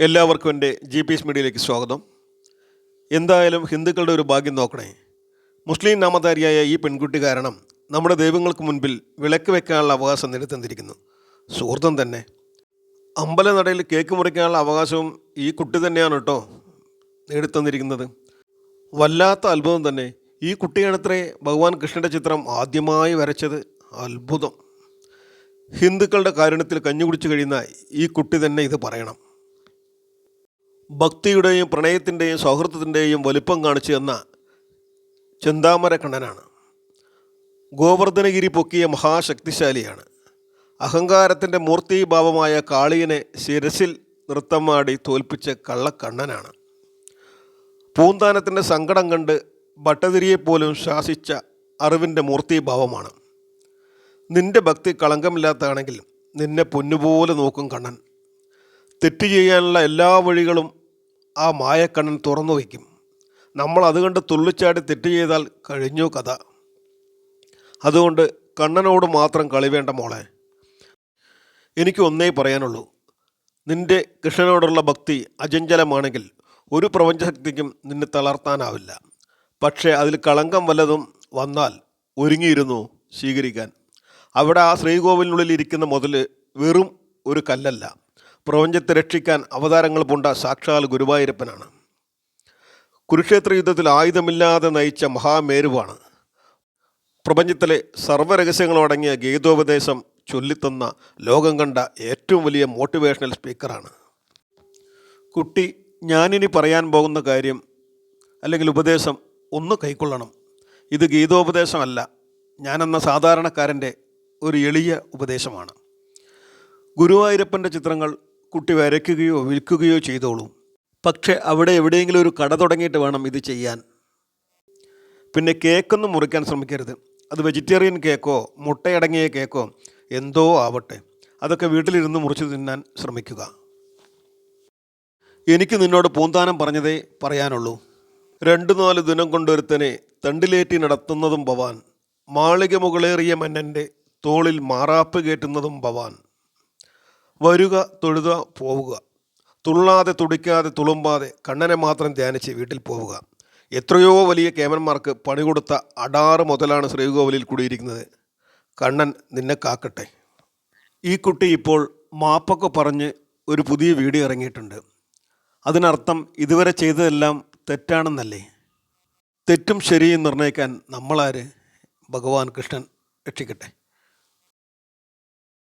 എല്ലാവർക്കും എന്റെ G P S മീഡിയയിലേക്ക് സ്വാഗതം. എന്തായാലും ഹിന്ദുക്കളുടെ ഒരു ഭാഗ്യം നോക്കണേ. മുസ്ലിം നാമധാരിയായ ഈ പെൺകുട്ടി കാരണം നമ്മുടെ ദൈവങ്ങൾക്ക് മുൻപിൽ വിളക്ക് വെക്കാനുള്ള അവകാശം നിരത്തന്നിരിക്കുന്നു സുഹൃത്തം തന്നെ. അമ്പലനടയിൽ കേക്ക് മുറിക്കാനുള്ള അവകാശവും ഈ കുട്ടി തന്നെയാണ് കേട്ടോ നേടിത്തന്നിരിക്കുന്നത്. വല്ലാത്ത അത്ഭുതം തന്നെ. ഈ കുട്ടിയാണത്രേ ഭഗവാൻ കൃഷ്ണന്റെ ചിത്രം ആദ്യമായി വരച്ചത്. അത്ഭുതം. ഹിന്ദുക്കളുടെ കാരുണ്യത്തിൽ കഞ്ഞുകുടിച്ചു കഴിയുന്ന ഈ കുട്ടി തന്നെ ഇത് പറയണം. ഭക്തിയുടെയും പ്രണയത്തിന്റെയും സൗഹൃദത്തിന്റെയും വലിപ്പം കാണിച്ചു തന്ന ചിന്താമരക്കണ്ണനാണ്. ഗോവർദ്ധനഗിരി പൊക്കിയ മഹാശക്തിശാലിയാണ്. അഹങ്കാരത്തിന്റെ മൂർത്തിഭാവമായ കാളിയനെ ശിരസിൽ നൃത്തമാടി തോൽപ്പിച്ച കള്ളക്കണ്ണനാണ്. പൂന്താനത്തിന്റെ സങ്കടം കണ്ട് ഭട്ടതിരിയെപ്പോലും ശാസിച്ച അറിവിന്റെ മൂർത്തിഭാവമാണ്. നിന്റെ ഭക്തി കളങ്കമില്ലാത്തതാണെങ്കിൽ നിന്നെ പൊന്നുപോലെ നോക്കും കണ്ണൻ. തെറ്റ് ചെയ്യാനുള്ള എല്ലാ വഴികളും ആ മായക്കണ്ണൻ തുറന്നു വയ്ക്കും. നമ്മൾ അതുകൊണ്ട് തുള്ളിച്ചാടി തെറ്റ് ചെയ്താൽ കഴിഞ്ഞു കഥ. അതുകൊണ്ട് കണ്ണനോട് മാത്രം കളി വേണ്ട മോളെ. എനിക്ക് ഒന്നേ പറയാനുള്ളൂ. നിന്റെ കൃഷ്ണനോടുള്ള ഭക്തി അജഞ്ചലമാണെങ്കിൽ ഒരു പ്രപഞ്ചശക്തിക്കും നിന്നെ തളർത്താനാവില്ല. പക്ഷേ അതിൽ കളങ്കം വല്ലതും വന്നാൽ ഒരുങ്ങിയിരുന്നു സ്വീകരിക്കാൻ. അവിടെ ആ ശ്രീകോവിലിനുള്ളിൽ ഇരിക്കുന്ന മുതൽ വെറും ഒരു കല്ലല്ല. പ്രപഞ്ചത്തെ രക്ഷിക്കാൻ അവതാരങ്ങൾ പൂണ്ട സാക്ഷാൽ ഗുരുവായൂരപ്പനാണ്. കുരുക്ഷേത്ര യുദ്ധത്തിൽ ആയുധമില്ലാതെ നയിച്ച മഹാമേരുവാണ്. പ്രപഞ്ചത്തിലെ സർവരഹസ്യങ്ങളും അടങ്ങിയ ഗീതോപദേശം ചൊല്ലിത്തന്ന ലോകം കണ്ട ഏറ്റവും വലിയ മോട്ടിവേഷണൽ സ്പീക്കറാണ് കുട്ടി ഞാനിനി പറയാൻ പോകുന്ന കാര്യം അല്ലെങ്കിൽ ഉപദേശം ഒന്ന് കൈക്കൊള്ളണം. ഇത് ഗീതോപദേശമല്ല. ഞാനെന്ന സാധാരണക്കാരന്റെ ഒരു എളിയ ഉപദേശമാണ്. ഗുരുവായൂരപ്പന്റെ ചിത്രങ്ങൾ കുട്ടി വരയ്ക്കുകയോ വിൽക്കുകയോ ചെയ്തോളും. പക്ഷെ അവിടെ എവിടെയെങ്കിലും ഒരു കട തുടങ്ങിയിട്ട് വേണം ഇത് ചെയ്യാൻ. പിന്നെ കേക്കൊന്നും മുറിക്കാൻ ശ്രമിക്കരുത്. അത് വെജിറ്റേറിയൻ കേക്കോ മുട്ടയടങ്ങിയ കേക്കോ എന്തോ ആവട്ടെ. അതൊക്കെ വീട്ടിലിരുന്ന് മുറിച്ച് തിന്നാൻ ശ്രമിക്കുക. എനിക്ക് നിന്നോട് പൂന്താനം പറഞ്ഞതേ പറയാനുള്ളൂ. രണ്ടു നാല് ദിനം കൊണ്ടൊരുത്തനെ തണ്ടിലേറ്റി നടത്തുന്നതും ഭവാൻ. മാളിക മുകളേറിയ മന്നന്റെ തോളിൽ മാറാപ്പ് കയറ്റുന്നതും ഭവാൻ. വരുക തൊഴുക പോവുക. തുള്ളാതെ തുടിക്കാതെ തുളുമ്പാതെ കണ്ണനെ മാത്രം ധ്യാനിച്ച് വീട്ടിൽ പോവുക. എത്രയോ വലിയ കേമന്മാർക്ക് പണി കൊടുത്ത അടാറ് മുതലാണ് ശ്രീകോവിലിൽ കൂടിയിരിക്കുന്നത്. കണ്ണൻ നിന്നെ കാക്കട്ടെ. ഈ കുട്ടി ഇപ്പോൾ മാപ്പൊക്കെ പറഞ്ഞ് ഒരു പുതിയ വീഡിയോ ഇറങ്ങിയിട്ടുണ്ട്. അതിനർത്ഥം ഇതുവരെ ചെയ്തതെല്ലാം തെറ്റാണെന്നല്ലേ? തെറ്റും ശരിയും നിർണയിക്കാൻ നമ്മളാര് ഭഗവാൻ കൃഷ്ണൻ രക്ഷിക്കട്ടെ.